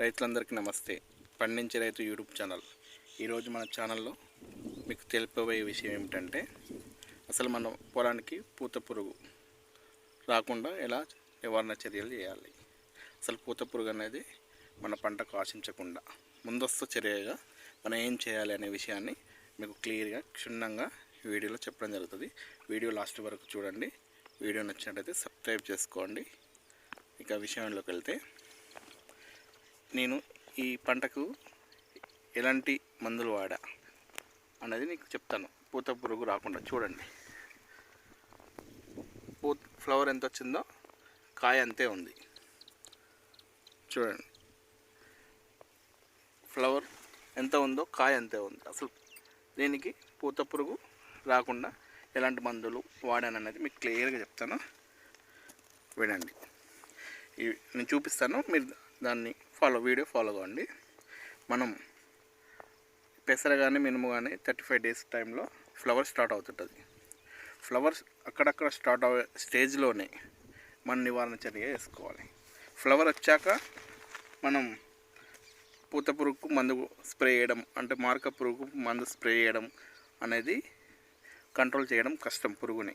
రైతులందరికీ నమస్తే. పండించే రైతు యూట్యూబ్ ఛానల్. ఈరోజు మన ఛానల్లో మీకు తెలిపబోయే విషయం ఏమిటంటే అసలు మన పొలానికి పూత పురుగు రాకుండా ఎలా నివారణ చర్యలు చేయాలి? అసలు పూత పురుగు అనేది మన పంటకు ఆశించకుండా ముందస్తు చర్యగా మనం ఏం చేయాలి అనే విషయాన్ని మీకు క్లియర్గా క్షుణ్ణంగా వీడియోలో చెప్పడం జరుగుతుంది. వీడియో లాస్ట్ వరకు చూడండి. వీడియో నచ్చినట్లయితే సబ్స్క్రైబ్ చేసుకోండి. ఇక విషయంలోకి వెళ్తే నేను ఈ పంటకు ఎలాంటి మందులు వాడా అనేది నీకు చెప్తాను. పూత పురుగు రాకుండా చూడండి. పూ ఫ్లవర్ ఎంత వచ్చిందో కాయ అంతే ఉంది. చూడండి. ఫ్లవర్ ఎంత ఉందో కాయ అంతే ఉంది. అసలు దీనికి పూత పురుగు రాకుండా ఎలాంటి మందులు వాడాను అనేది మీకు క్లియర్గా చెప్తాను. వినండి. ఇవి నేను చూపిస్తాను. మీరు దాన్ని ఫాలో వీడియో ఫాలో కావండి మనం పెసర కానీ మినుము కానీ థర్టీ ఫైవ్ డేస్ టైంలో ఫ్లవర్ స్టార్ట్ అవుతుంటుంది. ఫ్లవర్స్ అక్కడక్కడ స్టార్ట్ అవ్వే స్టేజ్లోనే మనం నివారణ చర్య వేసుకోవాలి ఫ్లవర్ వచ్చాక మనం పూత పురుగుకు మందు స్ప్రే చేయడం అంటే మార్క పురుగుకు మందు స్ప్రే చేయడం అనేది కంట్రోల్ చేయడం కష్టం పురుగుని.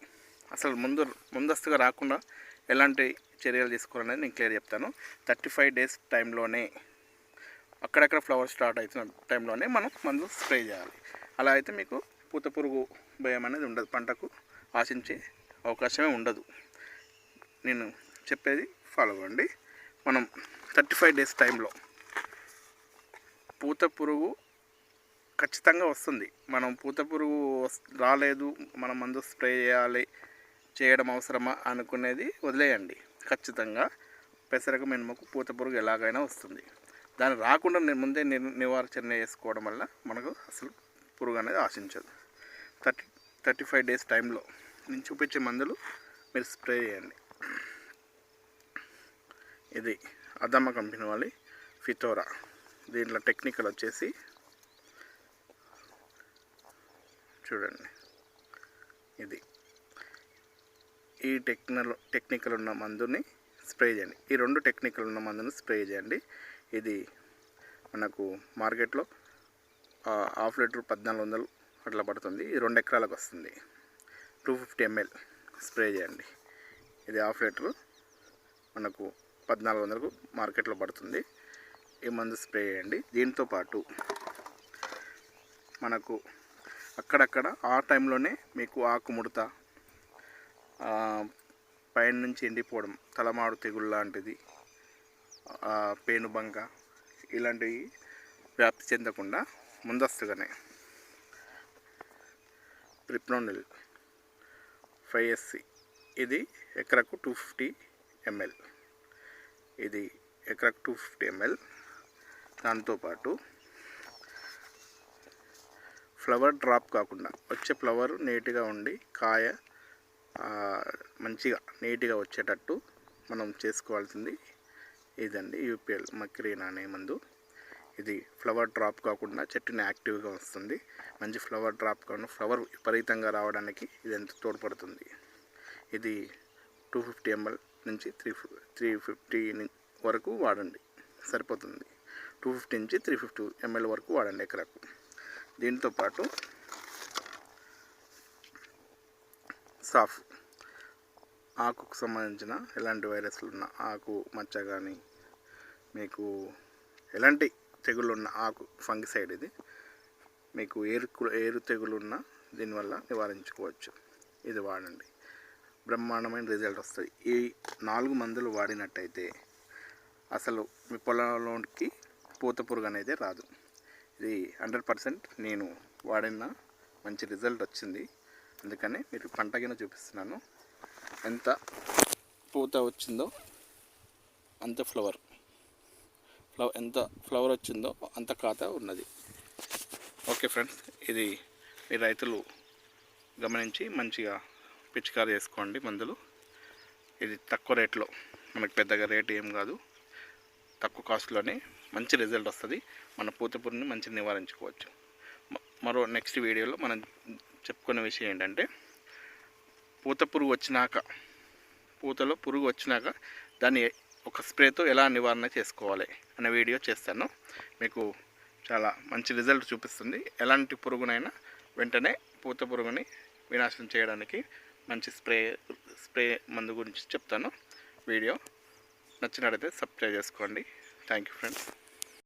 అసలు ముందు ముందస్తుగా రాకుండా ఎలాంటి చర్యలు తీసుకోవాలనేది నేను క్లియర్ చెప్తాను. థర్టీ ఫైవ్ డేస్ టైంలోనే అక్కడక్కడ ఫ్లవర్ స్టార్ట్ అవుతున్న టైంలోనే మనం మందు స్ప్రే చేయాలి. అలా అయితే మీకు పూత పురుగు భయం అనేది ఉండదు. పంటకు ఆశించే అవకాశమే ఉండదు. నేను చెప్పేది ఫాలో అవ్వండి. మనం థర్టీ ఫైవ్ డేస్ టైంలో పూత పురుగు ఖచ్చితంగా వస్తుంది. మనం పూత పురుగు వస్- రాలేదు మనం మందు స్ప్రే చేయాలి చేయడం అవసరమా అనుకునేది వదిలేయండి. ఖచ్చితంగా పెసరకు మినుముకు పూత పురుగు ఎలాగైనా వస్తుంది. దాన్ని రాకుండా ముందే నివారణ చేసుకోవడం వల్ల మనకు అసలు పురుగు అనేది ఆశించదు. థర్టీ థర్టీ ఫైవ్ డేస్ టైంలో నేను చూపించే మందులు మీరు స్ప్రే చేయండి. ఇది అదమ్మ కంపెనీ వాళ్ళి ఫితోరా. దీంట్లో టెక్నికల్ వచ్చేసి చూడండి. ఇది ఈ టెక్నల్ టెక్నికల్ ఉన్న మందుని స్ప్రే చేయండి. ఈ రెండు టెక్నికల్ ఉన్న మందుని స్ప్రే చేయండి. ఇది మనకు మార్కెట్లో హాఫ్ లీటర్ పద్నాలుగు వందలు అట్లా పడుతుంది. ఇది రెండు ఎకరాలకు వస్తుంది. టూ ఫిఫ్టీ ఎంఎల్ స్ప్రే చేయండి. ఇది హాఫ్ లీటర్ మనకు పద్నాలుగు వందలకు మార్కెట్లో పడుతుంది. ఈ మందు స్ప్రే చేయండి. దీంతో పాటు మనకు అక్కడక్కడ ఆ టైంలోనే మీకు ఆకు ముడత పైన నుంచి ఎండిపోవడం తలమాడు తెగులు లాంటిది పేనుబంక ఇలాంటివి వ్యాప్తి చెందకుండా ముందస్తుగానే ప్రిప్నోనిల్ ఫైవ్ ఎస్సి ఇది ఎకరకు టూ ఫిఫ్టీ ఎంఎల్. ఇది ఎకరకు టూ ఫిఫ్టీ ఎంఎల్. దాంతోపాటు ఫ్లవర్ డ్రాప్ కాకుండా వచ్చే ఫ్లవర్ నీట్గా ఉండి కాయ మంచిగా నీట్గా వచ్చేటట్టు మనం చేసుకోవాల్సింది ఇదండి. యూపీఎల్ మక్రీన్ అనే మందు. ఇది ఫ్లవర్ డ్రాప్ కాకుండా చెట్టుని యాక్టివ్గా వస్తుంది మంచి ఫ్లవర్ డ్రాప్ కాకుండా ఫ్లవర్ విపరీతంగా రావడానికి ఇది ఎంత తోడ్పడుతుంది? ఇది టూ ఫిఫ్టీ ఎంఎల్ నుంచి త్రీ త్రీ ఫిఫ్టీ వరకు వాడండి. సరిపోతుంది. టూ ఫిఫ్టీ నుంచి త్రీ ఫిఫ్టీ ఎంఎల్ వరకు వాడండి ఎకరాకు. దీంతో పాటు సాఫ్ ఆకుకు సంబంధించిన ఎలాంటి వైరస్లు ఉన్న ఆకు మచ్చ కానీ మీకు ఎలాంటి తెగులు ఉన్న ఆకు ఫంగిసైడ్ ఇది. మీకు ఏరు ఏరు తెగులు ఉన్న దీనివల్ల నివారించుకోవచ్చు. ఇది వాడండి. బ్రహ్మాండమైన రిజల్ట్ వస్తుంది. ఈ నాలుగు మందులు వాడినట్టయితే అసలు మీ పొలంలోకి పూత పురుగు అనేది రాదు. ఇది హండ్రెడ్ పర్సెంట్ నేను వాడిన మంచి రిజల్ట్ వచ్చింది. అందుకని మీరు పంట చూపిస్తున్నాను. ఎంత పూత వచ్చిందో అంత ఫ్లవర్. ఫ్లవర్ ఎంత ఫ్లవర్ వచ్చిందో అంత ఖాతా ఉన్నది. ఓకే ఫ్రెండ్స్ ఇది మీ రైతులు గమనించి మంచిగా పిచికారి చేసుకోండి మందులు. ఇది తక్కువ రేట్లో మనకు పెద్దగా రేటు ఏం కాదు. తక్కువ కాస్ట్లోనే మంచి రిజల్ట్ వస్తుంది. మన పూతపురిని మంచిగా నివారించుకోవచ్చు. మరో నెక్స్ట్ వీడియోలో మనం చెప్పుకునే విషయం ఏంటంటే పూత పురుగు వచ్చినాక పూతలో పురుగు వచ్చినాక దాన్ని ఒక స్ప్రేతో ఎలా నివారణ చేసుకోవాలి అనే వీడియో చేస్తాను. మీకు చాలా మంచి రిజల్ట్ చూపిస్తుంది. ఎలాంటి పురుగునైనా వెంటనే పూత పురుగుని వినాశనం చేయడానికి మంచి స్ప్రే స్ప్రే మందు గురించి చెప్తాను. వీడియో నచ్చినట్లయితే సబ్స్క్రైబ్ చేసుకోండి. Thank you friends.